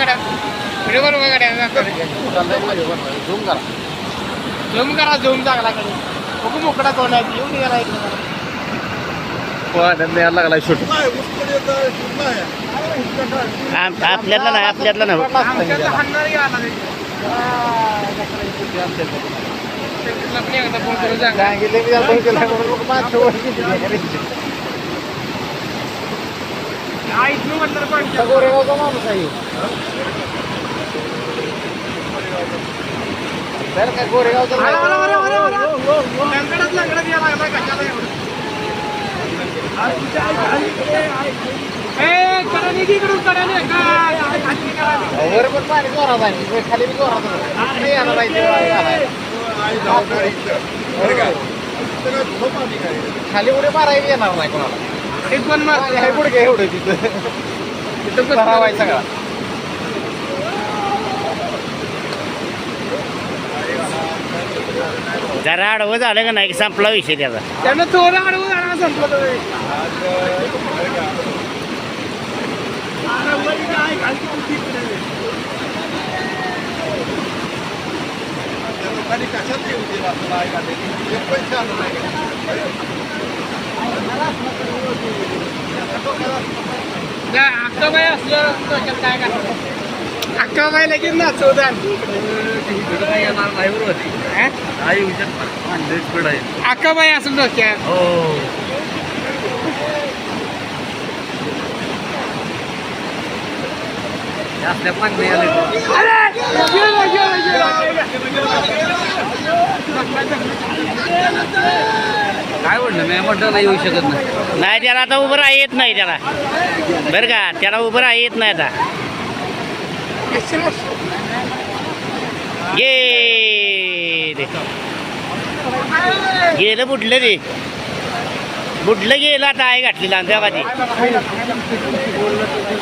गाड्या झूम करा झूम करा झूम चांगला कडे बघू मोकळा कोण आहे येऊन गेला इकडे आनंद यायला लागला शूट. आपल्यातला नाही आपल्यातला नाही हाणणारी आला नाही. त्याला पण एकदा फोन करून सांगा सांगितलं मी म्हटलं पण गोरेगावचा माणूस आहे बरं का गोरेगावचा लंगडत यायला लागला कशाला खाली कडाने. वर पण पाणी जोरात आहे खाली बी जोरात नाही यायला पाहिजे, खाली उडी मारायला येणार नाही कोणाला एक पण मार. पाणी आहे गुडघे एवढं तिथं सराव आहे सगळा जरा आडवं झालं का नाही संपला विषय त्याचा त्यानं चोर अडवून जाणार संपलं तर. नाही, अक्काबाई असलं डोक्यात काय करणार? अक्काबाई लगेच नाचवतात अक्काबाई असं डोक्यात. अरे! गेलं, गेलं, काय म्हणलं मी म्हटलं नाही येऊ शकत नाही नाही त्याला आता उभं राहा येत नाही त्याला बरं का त्याला उभं राहा येत नाही आता. ये रे. गेलं बुडलं रे बुडलं गेलं आता आहे घातली लांब्यावादी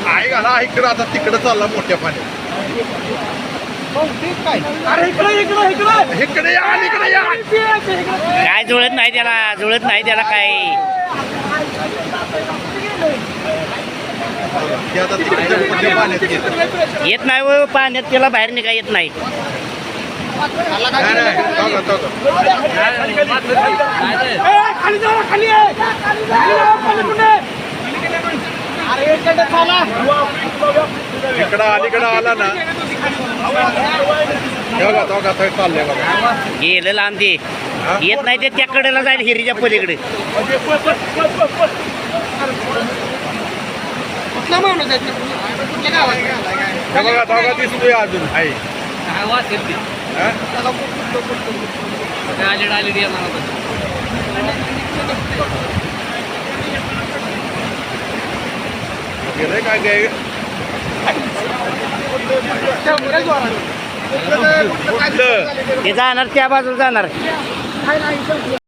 आहे घाला इकडं आता तिकडं चालला मोठ्या पाण्यात अरे इकडं, इकडं, इकडं. इकडे या इकडे या. काय जुळत नाही त्याला जुळत नाही त्याला काय येत नाही व पाण्यात त्याला बाहेर निघा येत नाही. इकडं अलीकडं आला ना. बघा बघा तो चाललंय बघा. गेलं लांब. ते येत नाही ते त्या कडेला जाईल हिरीच्या पलीकडे. कुठला माणूस आहे तो? कुठल्या गावात बघा बघा दिसतोय अजून. आहे काय ते. हा? काय गेलंय काय काय. ते जाणार त्या बाजूला जाणार.